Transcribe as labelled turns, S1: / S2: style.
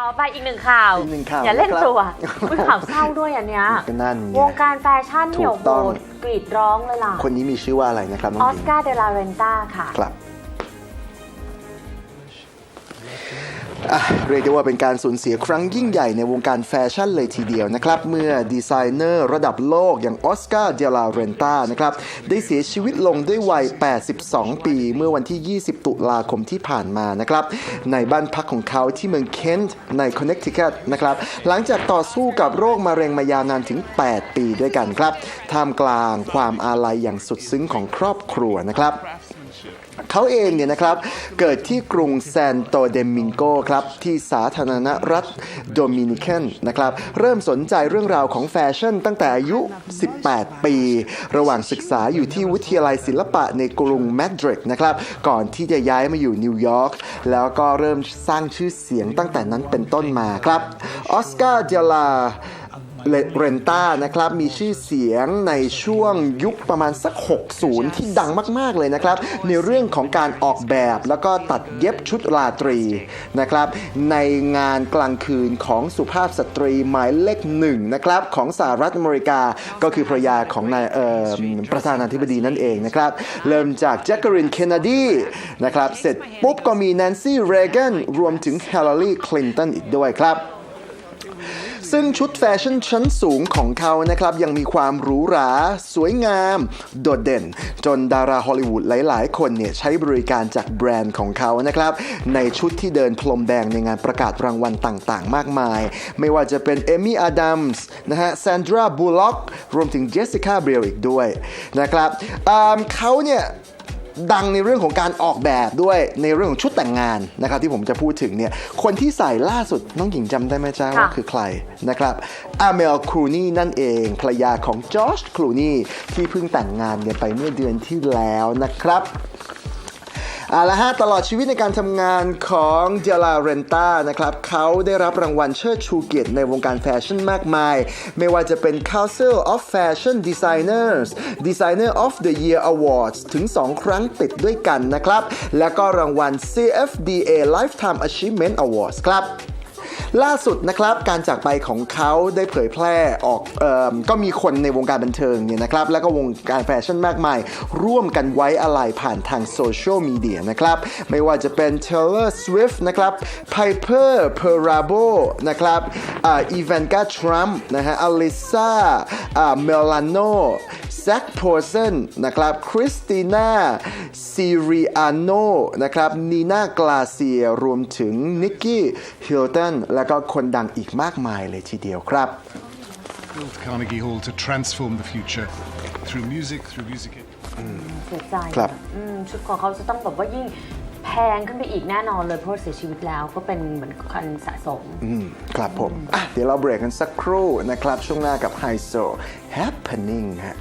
S1: ต่อไปอีกหนึ่งข่าว
S2: อีกหนึ่งข่าว
S1: อย่าเล่น
S2: นะครับ
S1: ตัวอุ๊ยข่าวเศร้าด้วยอันเนี้ย
S2: ก็นั่นไง
S1: วงการแฟชั่นเนี่ย
S2: ถู
S1: โอ้
S2: ก
S1: โห
S2: ต้อง
S1: กรีดร้องเลยล่ะ
S2: คนนี้มีชื่อว่าอะไรนะครับน้อง
S1: ออ
S2: ห
S1: ส
S2: ญิง
S1: การ์เดลาเรนต้าค่ะ
S2: ครับ เรียกได้ว่าเป็นการสูญเสียครั้งยิ่งใหญ่ในวงการแฟชั่นเลยทีเดียวนะครับ เมื่อดีไซเนอร์ระดับโลกอย่างออสการ์เดลาเรนตานะครับได้เสียชีวิตลงด้วยวัย 82 ปี เมื่อวันที่ 20 ตุลาคมที่ผ่านมานะครับ ในบ้านพักของเขาที่เมืองเคนต์ในคอนเน c ทิคัตนะครับ หลังจากต่อสู้กับโรคมะเร็งมายาวนานถึง 8 ปีด้วยกันครับ ท่ามกลางความอาลัยอย่างสุดซึ้งของครอบครัวนะครับ เขาเองเนี่ยนะครับเกิดที่กรุงแซนโตเดมิงโกครับที่สาธารณรัฐโดมินิกันนะครับเริ่มสนใจเรื่องราวของแฟชั่นตั้งแต่อายุ 18 ปี ระหว่างศึกษาอยู่ที่วิทยาลัยศิลปะในกรุงมาดริดนะครับก่อนที่จะย้ายมาอยู่นิวยอร์กแล้วก็เริ่มสร้างชื่อเสียงตั้งแต่นั้นเป็นต้นมาครับออสการ์เดลา เรนต้านะครับมีชื่อเสียงในช่วงยุคประมาณสัก 60 ที่ดังมากๆเลยนะครับ ในเรื่องของการออกแบบแล้วก็ตัดเย็บชุดราตรีนะครับ ในงานกลางคืนของสุภาพสตรีหมายเลขหนึ่งนะครับของสหรัฐอเมริกาก็คือภรรยาของนายประธานาธิบดีนั่นเองนะครับ เริ่มจากแจ็คเกอรินเคนเนดีนะครับ เสร็จปุ๊บก็มีแนนซี่เรแกนรวมถึงฮิลลารีคลินตันอีกด้วยครับ ซึ่งชุดแฟชั่นชั้นสูงของเขานะครับ ยังมีความหรูหรา สวยงาม โดดเด่น จนดาราฮอลลีวูดหลาย ๆ คนเนี่ยใช้บริการจากแบรนด์ของเขานะครับ ในชุดที่เดินพรมแดงในงานประกาศรางวัลต่าง ๆ มากมาย ไม่ว่าจะเป็นเอมี่อดัมส์นะฮะแซนดราบูล็อกรวมถึงเจสสิก้าเบลอีกด้วยนะครับเขาเนี่ย ดังในเรื่องของการออกแบบด้วยในเรื่องของชุดแต่งงานนะครับที่ผมจะพูดถึงเนี่ยคนที่ใส่ล่าสุดน้องหญิงจำได้ไหมจ้า
S1: ค่ะ
S2: ว่าคือใครนะครับอาเมลครูนี่นั่นเองภรรยาของจอร์จครูนี่ที่เพิ่งแต่งงานกันไปเมื่อเดือนที่แล้วนะครับ เอาละฮะตลอดชีวิตในการทำงานของเจลาเรนต้านะครับเขาได้รับรางวัลเชิดชูเกียรติในวงการแฟชั่นมากมาย ไม่ว่าจะเป็น Council of Fashion Designers Designer of the Year Awards ถึง 2 ครั้งติดด้วยกันนะครับ แล้วก็รางวัล CFDA Lifetime Achievement Awards ครับ ล่าสุดนะครับการจากไปของเขาได้เผยแพร่ออกออก็มีคนในวงการบันเทิงเนี่ยนะครับแล้วก็วงการแฟชั่นมากมาย ร่วมกันไว้อะไรผ่านทางโซเชียลมีเดียนะครับไม่ว่าจะเป็น Taylor Swift นะครับ Piper Perabo นะครับอ่า Ivanka Trump นะฮะ Alyssa อ่า Milano แซคโพเซนนะครับคริสติน่าซีริอาโนนะครับนีน่ากลาเซียรวมถึงนิกกี้ฮิลตันและก็คนดังอีกมากมายเลยทีเดียวครับ
S3: built Carnegie Hall to transform the future through music, through music.
S1: เสียใจ
S2: ครับ
S1: อืมชุดของเขาจะต้องแบบว่ายิ่งแพงขึ้นไปอีกแน่นอนเลยเพราะว่าเสียชีวิตแล้วก็เป็นเหมือนคันสะสม
S2: อืมครับผมอะเดี๋ยวเราเบรกกันสักครู่นะครับ ช่วงหน้ากับไฮโซ happening ฮะ